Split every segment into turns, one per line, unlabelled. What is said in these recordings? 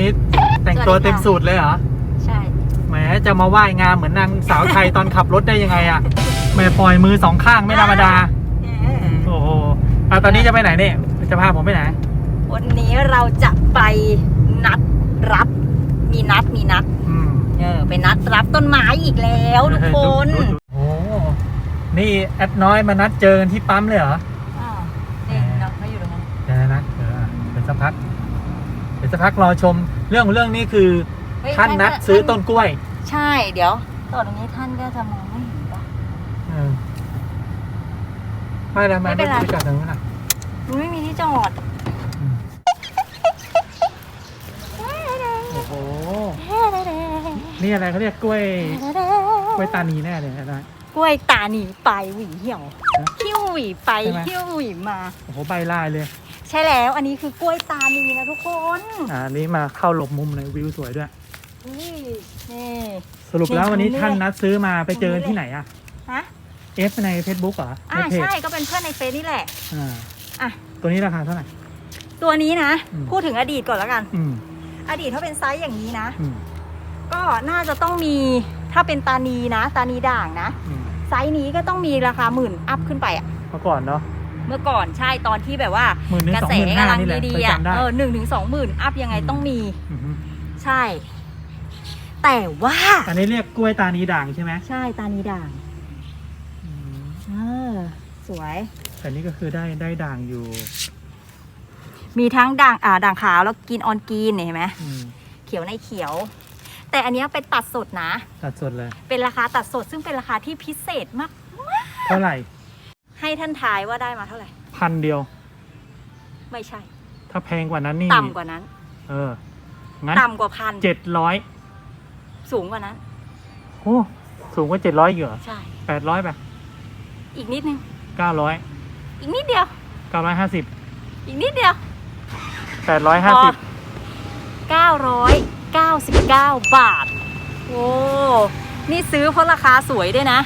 นี้แต่งตัว
สวัสดีค่ะ
เต็มสูตรเลยเหรอ
ใช่
แหมจะมาว่ายงามเหมือนนางสาวไทยตอนขับรถได้ยังไงอะแหม่ปล่อยมือสองข้างไม่ธรรมดา โอ้โหอะตอนนี้จะไปไหนเนี่ย จะพาผมไปไหน
วันนี้เราจะไปนัดรับ มีนัดมีนัด
อืม
เออไปนัดรับต้นไม้อีกแล้วทุกคน
ดูดูดูโอ้นี่แอดน้อยมานัดเจอกันที่ปั๊มเลยเหรอ
อ่านี่เราเขาอยู่ตรงนั้น
เดี๋ยวนะเออเดี๋ยวสักพัก เดี๋ยวสักพักรอชมเรื่องของเรื่องนี้คือ
เฮ้ย
ท่านนัดซื้อต้นกล้วย
ใช่เดี๋ยวต่อตรงนี้ท่านก็จะมองไม่เห็นปะ
เออไม่แล้วไม่
ไม่
ไม่
เป็นไร
ไปจอดตรงนู้นอะ
มันไม่มีที่จอด
อืมโอ้โหนี่อะไรเขาเรียกกล้วยกล้วยตานีแน่เลยนะ
กล้วยตาหนีไปหวีเหี่ยว
ฮะ
คิ้วหวีไป
ใช่ไหม
คิ้วหวีมา
โอ้โหใบลายเลย
ใช่แล้วอันนี้คือกล้วยตานีนะทุกคน
อ่าอันนี้มาเข้าหลบมุมเลยวิวสวยด้วย
นี่นี่
สรุปแล้ววันนี้
นี่
ท่านนัดซื้อมาไปเจอ
ตรงนี้เลย
ที่ไหนอะ
ฮะ
เอฟใน Facebook เหรอ
อ่า
ในเพจ
ใช่ก็เป็นเพื่อนในเฟซนี่แหละ
อ่า
อะ
ตัวนี้ราคาเท่าไหร่
ตัวนี้นะ
อืม
พูดถึงอดีตก่อนแล้วกัน
อืม
อดีตถ้าเป็นไซส์อย่างนี้นะ
อืม
ก็น่าจะต้องมีถ้าเป็นตานีนะ ตานีด่างนะ
อืม
ไซส์นี้ก็ต้องมีราคาหมื่นอัพขึ้นไปอะ
เมื่อก่อนเนาะ
เมื่อก่อนใช่ตอนที่แบบว่า
หมื่นหนึ่ง
กระ
สอง
แส
หมื่นห้ากำ
ลัง
นี่แหละ
ดี
เคย
ๆอะ
จำได้
เออหนึ่งถึงสองหมื่นอัพยังไง
อืม
ต้องมี
อืม
ใช่ แต่ว่า
อันนี้เรียกกล้วยตานีด่างใช่ไหม
ใช่ตานีด่าง
อืม
เออสวย
แต่นี่ก็คือได้ได้ด่างอยู่
มีทั้งด่างอ่าด่างขาวแล้วกินออนกรีนเนี่ยเห็นไหม
อืม
เขียวในเขียว แต่อันเนี้ยเป็นตัดสดนะ
ตัดสดเลย
เป็นราคาตัดสดซึ่งเป็นราคาที่พิเศษมาก
เท่าไหร่
ให้ท่านทายว่าได้มาเท่าไหร่
พันเดียว
ไม่ใช่
ถ้าแพงกว่านั้นนี่
ต่ำกว่านั้น
เออ งั้น
ต่ำกว่าพัน
เจ็ดร้อย
สูงกว่านั้น
โอ้สูงกว่าเจ็ดร้อยเหรอ
ใช่
แปดร้อยไป
อีกนิดนึง
เก้าร้อย
อีกนิดเดียว
เก้าร้อยห้าสิบ
อีกนิดเดียว
แปดร้อยห้าสิบ
999บาท โอ้ นี่ซื้อเพราะราคาสวยด้วยนะ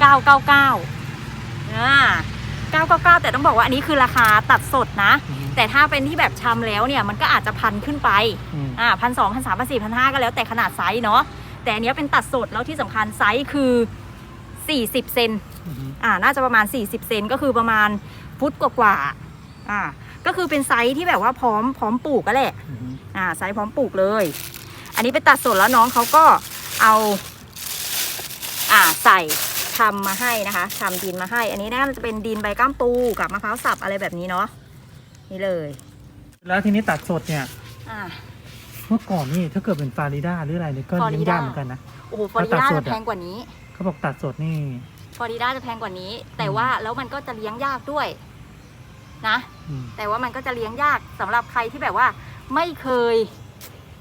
999 อ่า999 แต่ต้องบอกว่าอันนี้คือราคาตัดสดนะแต่ถ้าเป็นที่แบบชำแล้วเนี่ยมันก็อาจจะพันขึ้นไปอ่าพันสองพันสามพันสี่พันห้าก็แล้วแต่ขนาดไซส์เนาะแต่อันเนี้ยเป็นตัดสดแล้วที่สำคัญไซส์คือ 40 เซนอ่าน่าจะประมาณ 40 เซนก็คือประมาณฟุตกว่าๆอ่าก็คือเป็นไซส์ที่แบบว่าพร้อมพร้อมปลูกก็แหละอ่าไซส์พร้อมปลูกเลย อันนี้เป็นตัดสดแล้วน้องเขาก็เอาอ่าใส่ ทำมาให้นะคะทำดินมาให้ อันนี้น่าจะเป็นดินใบก้ามปูกับมะพร้าวสับอะไรแบบนี้เนาะนี่เลย
แล้วทีนี้ตัดสดเนี่ย
อ่า
เมื่อก่อนนี่ถ้าเกิดเป็นฟาริด้าหรืออะไรเนี่ยก็เลี้ยง
Florida
ยากเหมือนกันนะ
โอ้โหฟลอริดา
ตัดสด
จะ
อะ
แพงกว่านี้
เขาบอกตัดสดนี่
ฟลอริดาจะแพงกว่านี้ แต่ว่าแล้วมันก็จะเลี้ยงยากด้วยนะ
อืม
แต่ว่ามันก็จะเลี้ยงยากสำหรับใครที่แบบว่า ไม่เคย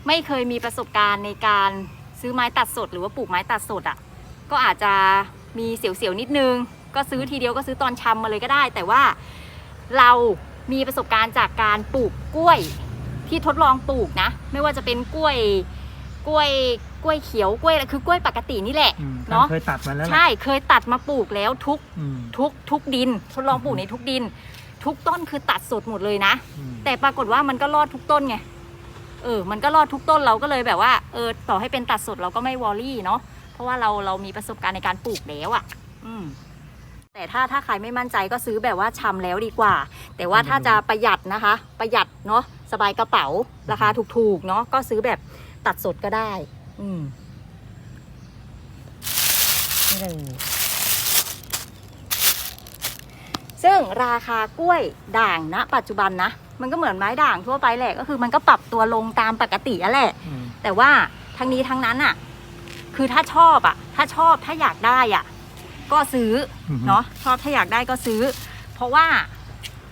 ไม่เคยมีประสบการณ์ในการซื้อไม้ตัดสด หรือว่าปลูกไม้ตัดสดอะ่ะ ก็อาจจะ มีเสียวๆนิดนึง ก็ซื้อทีเดียวก็ซื้อตอนชำมาเลยก็ได้ แต่ว่าเรามีประสบการณ์จากการปลูกกล้วยที่ทดลองปลูกนะ ไม่ว่าจะเป็นกล้วยกล้วยกล้วยเขียวกล้วยอะไรคือกล้วยปกตินี่แหละ
อืม
เนาะ
เคยตัดมาแล้วแหละ
ใช่เคยตัดมาปลูกแล้วทุก
อืม
ทุกทุกดิน ทดลองปลูกในทุกดิน ทุกต้นคือตัดสดหมดเลยนะ
อืม
แต่ปรากฏว่ามันก็รอดทุกต้นไงเออ มันก็รอดทุกต้นเราก็เลยแบบว่า เออ ต่อให้เป็นตัดสดเราก็ไม่วอรี่เนาะ เพราะว่าเราเรามีประสบการณ์ในการปลูกแล้วอะ่ะ อืม แต่ถ้าถ้าใครไม่มั่นใจก็ซื้อแบบว่าชำแล้วดีกว่า แต่ว่าถ้าจะประหยัดนะคะ ประหยัดเนาะสบายกระเป๋าราคาถูกๆเนาะก็ซื้อแบบตัดสดก็ได้ อืมนี่เลยซึ่งราคากล้วยด่างณปัจจุบันนะมันก็เหมือนไม้ด่างทั่วไปแหละก็คือมันก็ปรับตัวลงตามปกติอะแหละ
อืม
แต่ว่าทั้งนี้ทั้งนั้นอะ คือถ้าชอบอะถ้าชอบถ้าอยากได้อะก็ซื้อ
อืม
เนาะชอบถ้าอยากได้ก็ซื้อ เพราะว่า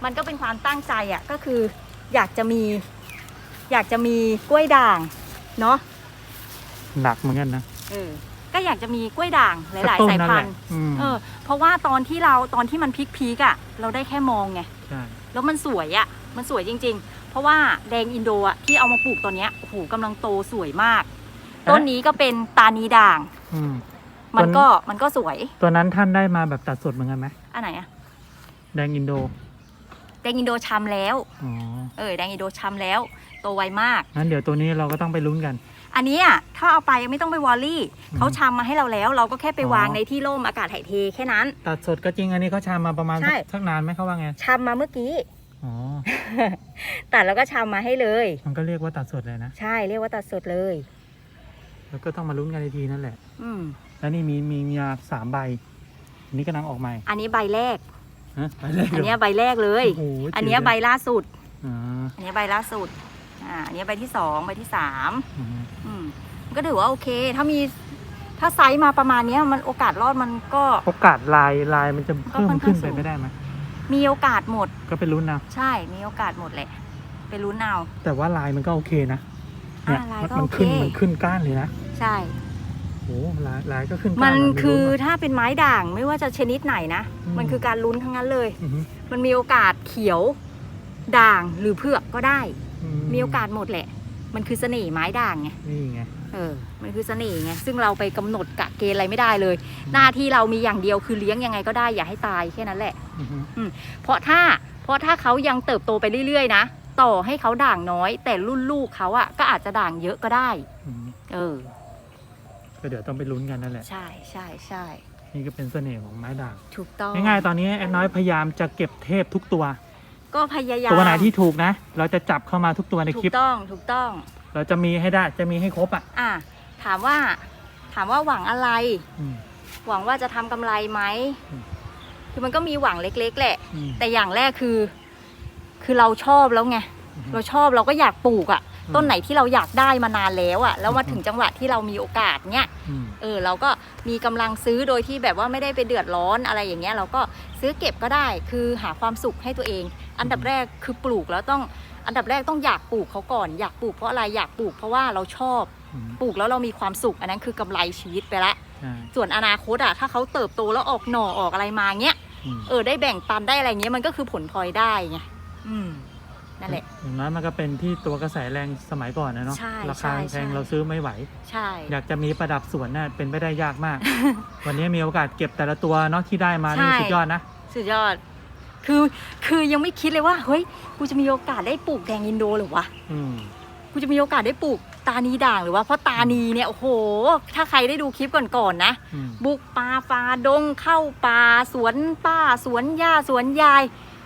มันก็เป็นความตั้งใจอะก็คืออยากจะมี อยากจะมีกล้วยด่างเนาะ
หนักเหมือนกันนะ
เออก็อยากจะมีกล้วยด่างหลาย
ต้
ๆสาย
นั่น
พั
แห
น
ละ
ธุ์
อืม
เออ เพราะว่าตอนที่เราตอนที่มันพีคๆอะเราได้แค่มองไง
ใช่
แล้วมันสวยอะ่ะมันสวยจริง ๆ เพราะว่าแดงอินโดอะที่เอามาปลูกตอนเนี้ยโอ้โหกำลังโตสวยมาก ต้นนี้ก็เป็นตานีด่าง
อืม
มัน
ต้น
ก็มันก็สวย
ตัวนั้นท่านได้มาแบบตัดสดเหมือนกันไหม
อันไหนอะ
แดงอินโด
แดงอินโดชำแล้ว
อ๋อ
เออแดงอินโดชำแล้ว โตไวมาก
งั้นเดี๋ยวตัวนี้เราก็ต้องไปลุ้นกัน
อันนี้อะถ้าเอาไปไม่ต้องไปวอลลี่
อืม
เขาชำมาให้เราแล้ว เราก็แค่ไป
อ๋อ
วางในที่ร่มอากาศถ่ายเทแค่นั้น
ตัดสดก็จริงอันนี้เขาชามมาประมาณ
ใช่
สักสักนานไหมเขาว่าไง
ชำมาเมื่อกี้
อ๋อ
ตัดแล้วก็ชำมาให้เลย
มันก็เรียกว่าตัดสดเลยนะ
ใช่เรียกว่าตัดสดเลย
แล้วก็ต้องมาลุ้นกันอีกทีนั่นแหละ
อืม
แล้วนี่มีมีมีมาสามใบอันนี้กำลังออกใหม่
อันนี้ใบแรก
ฮะใบแรก
อันเนี้ยใบแรกเลย
โอ้โห
อันเนี้ยใบล่าสุด
อ่า
อันเนี้ยใบล่าสุด อ่า อันเนี้ยใบที่สองใบที่สาม
อืม
อืมมันก็ถือว่าโอเค ถ้ามี ถ้าไซส์มาประมาณเนี้ยมันโอกาสรอดมันก็
โอกาสลายลายมันจะเพิ่ม
ก็ค่อนข้าง
ขึ้น
สู
ไป
ง
ไม่ได้ไหม
มีโอกาสหมด
ก็เป็นลุ้นนะ
ใช่ มีโอกาสหมดแหละ ไปลุ้นเอา
แต่ว่าลายมันก็โอเคนะ เนี่ย
อ่าลาย
มัน
ก็
มัน
โอเค
ขึ้นมันขึ้นก้านเลยนะ
ใช่
โอ้ลายลายก็ขึ้นก้าน
มัน
เราไคื
อ
รู้ว่า
ถ้าเป็นไม้ด่างไม่ว่าจะชนิดไหนนะ
อืม
มันคือการลุ้นทั้งนั้นเลย
อือฮึ
มันมีโอกาสเขียว ด่างหรือเผือกก็ได้
อื
มีโอกาสหมดแหละ มันคือเสน่ห์ไม้ด่างไง
นี่ไง
เออ มันคือเสน่ห์ไง ซึ่งเราไปกำหนดกะเกณฑ์อะไรไม่ได้เลย หน้าที่เรามีอย่างเดียวคือเลี้ยงยังไงก็ได้อย่าให้ตายแค่นั้นแหละ
อือฮึ
เพราะถ้า เพราะถ้าเขายังเติบโตไปเรื่อยๆนะ ต่อให้เขาด่างน้อย แต่รุ่นลูกเขาอะก็อาจจะด่างเยอะก็ได้
อืม
เออ
ก็เดี๋ยวต้องไปลุ้นกันนั่นแหละ
ใช่ใช่ใช่
นี่ก็เป็นเสน่ห์ของไม้ด่าง
ถูกต้อง
ง่ายๆ ตอนนี้แอดน้อยพยายามจะเก็บเทพทุกตัว
ก็พยายาม
ตัวไหนที่ถูกนะ เราจะจับเข้ามาทุกตัวใน
ถู
คลิป
กต้องถูกต้อง
เราจะมีให้ได้ จะมีให้ครบอะ
อะถามว่า ถามว่าหวังอะไร
อืม
หวังว่าจะทำกำไรไหม
อืม
คือมันก็มีหวังเล็ก ๆ แหละ
อืม
แต่อย่างแรกคือ คือเราชอบแล้วไง
อืม
เราชอบเราก็อยากปลูกอะ่ะ
อืม
ต้นไหนที่เราอยากได้มานานแล้วอะ่ะ แล้วมา
อืม
ถึงจังหวะที่เรามีโอกาสเนี้ย
อืม
เออเราก็มีกำลังซื้อโดยที่แบบว่าไม่ได้ไปเดือดร้อนอะไรอย่างเงี้ยเราก็ซื้อเก็บก็ได้คือหาความสุขให้ตัวเอง อันดับแรกคือปลูกแล้วต้องอันดับแรกต้องอยากปลูกเขาก่อน อยากปลูกเพราะอะไรอยากปลูกเพราะว่าเราชอบ
อืม
ปลูกแล้วเรามีความสุข อันนั้นคือกำไรชีวิตไปละ
ใช่
ส่วนอนาคตอะถ้าเขาเติบโตแล้วออกหน่อออกอะไรมาเงี้ย
อืม
เออได้แบ่งปันได้อะไรเงี้ยมันก็คือผลพลอยได้ไง อืมนั่นแหละ
อย่างน้อยมันก็เป็นที่ตัวกระแสแรงสมัยก่อนนะเนาะ
ใช่
รา
ใช่
คา
ใช่
แพงเราซื้อไม่ไหว
ใช่
อยากจะมีประดับสวนน่ะเป็นไปได้ยากมาก วันนี้มีโอกาสเก็บแต่ละตัวเนาะที่ได้มานี่สุดยอดนะ
สุดยอด คือ คือยังไม่คิดเลยว่า เฮ้ย กูจะมีโอกาสได้ปลูกแดงอินโดหรือวะ
อืม
กูจะมีโอกาสได้ปลูกตานีด่างหรือว่าเพราะตานีเนี่ย โอ้โห ถ้าใครได้ดูคลิปก่อนๆนะ
อืม
บุกป่าฟาดงเข้าป่าสวนป้าสวนหญ้าสวนยาย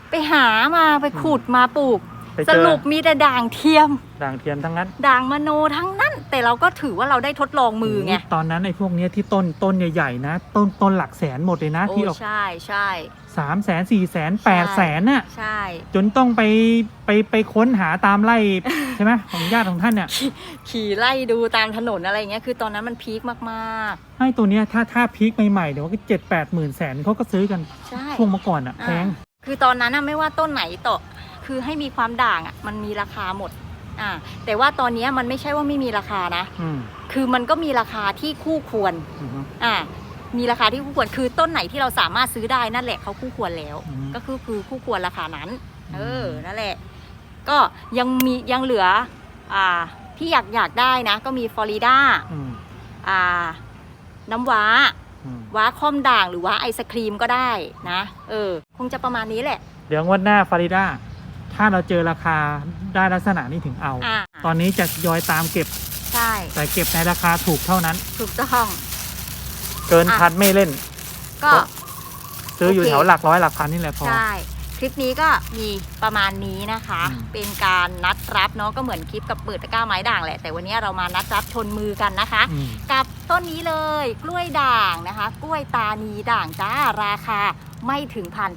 ไปหามาไปขุดมาปลูก
ไป
ส
เจอ
รุปมีแต่ด่างเทียม
ด่างเทียมทั้งนั้น
ด่างมโนทั้งนั้น แต่เราก็ถือว่าเราได้ทดลองมือไง
โยตอนนั้นไอ้พวกเนี้ยที่ต้นต้นใหญ่ๆนะ ต้นต้นหลักแสนหมดเลยนะ
โอ้
ที่ออก
ใช่ใช่
สามแสนสี่แสนแปดแสนน่ะ
ใช่
จนต้องไปไปไปค้นหาตามไล่ ใช่ไหมของญาติของท่านเนี่ย
ขี่ไล่ดูตามถนนอะไรอย่างเงี้ยคือตอนนั้นมันพีคมาก
ให้ตัวเนี้ยถ้าถ้าพีคใหม่ๆเดี๋ยวก็เจ็ดแปดหมื่นแสนเขาก็ซื้อกัน
ๆ ใช่
ช่วงเมื่อก่อนอะแพง
อ่า คือตอนนั้นน่ะไม่ว่าต้นไหนต่อคือให้มีความด่างอะมันมีราคาหมดอ่าแต่ว่าตอนเนี้ยมันไม่ใช่ว่าไม่มีราคานะ
อืม
คือมันก็มีราคาที่คู่ควร
อืม
อ่ามีราคาที่คู่ควรคือต้นไหนที่เราสามารถซื้อได้นั่นแหละเขาคู่ควรแล้ว
อืม
ก็คือคือคู่ควรราคานั้น เออ
อืม
นั่นแหละ ก็ยังมียังเหลือ อ่าที่อยากอยากได้นะ ก็มีฟลอริดา
อืม
อ่าน้ำว้า
อืม
ว้าค่อมด่างหรือว้าไอศครีมก็ได้นะ เออ คงจะประมาณนี้แหละ
เดี๋ยวงวดหน้าฟาริดาถ้าเราเจอราคาได้ลักษณะนี้ถึงเอา
อ่า
ตอนนี้จะยอยตามเก็บ
ใช่
แต่เก็บในราคาถูกเท่านั้น
ถูกต้อง
เกิน
อะ
พันไม่เล่น
ก็
ซื้ออยู่
โอเค
แถวหลักร้อยหลักพันนี่แหละพอ
ใช่ คลิปนี้ก็มีประมาณนี้นะคะ
อืม
เป็นการนัดรับเนาะก็เหมือนคลิปกับเปิดตะกร้าไม้ด่างแหละแต่วันนี้เรามานัดรับชนมือกันนะคะ
อืม
กับต้นนี้เลยกล้วยด่างนะคะ กล้วยตานีด่างจ้าราคาไม่ถึงพัน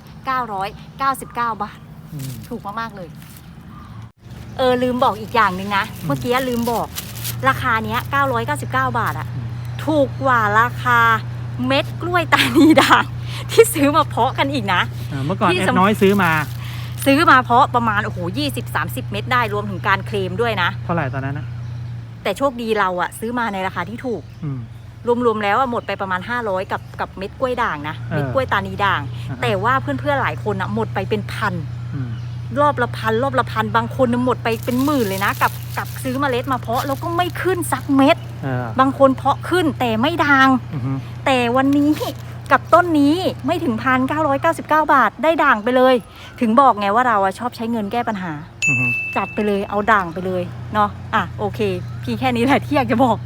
999บาท
อืม
ถูกมากๆเลย เออลืมบอกอีกอย่างหนึ่งนะ
อืม
เมื่อกี้ลืมบอก ราคาเนี้ย999บาทอะ
อืม
ถูกกว่าราคาเม็ดกล้วยตานีด่าง ที่ซื้อมาเพาะกันอีกนะ
อ่าเมื่อก่อน
ที่
แอ
สำ
ดน้อยซื้อมา
ซื้อมาเพาะประมาณโอ้โห20 30เม็ดได้รวมถึงการเคลมด้วยนะ
เท่าไหร่ตอนนั้นนะ
แต่โชคดีเราอะซื้อมาในราคาที่ถูก
อืม
รวมๆแล้วอะหมดไปประมาณ 500 กับกับเม็ดกล้วยด่างนะ
เออ
เม็ดกล้วยตานีด่าง
อ่าฮะ
แต่ว่าเพื่อนๆหลายคนอะหมดไปเป็นพัน
อืม
รอบละพันรอบละพันบางคนน่ะหมดไปเป็นหมื่นเลยนะกับกับซื้อเมล็ดมาเพาะแล้วก็ไม่ขึ้นสักเม็ด
เออบา
งคนเพาะขึ้นแต่ไม่ดัง
อือฮึ
แต่วันนี้ กับต้นนี้ไม่ถึงพันเก้าร้อยเก้าสิบเก้าบาทได้ด่างไปเลย ถึงบอกไงว่าเราอะชอบใช้เงินแก้ปัญหา
ออือฮึ
จัดไปเลยเอาด่างไปเลยเนาะอะโอเค พี่แค่นี้แหละที่อยากจะบอก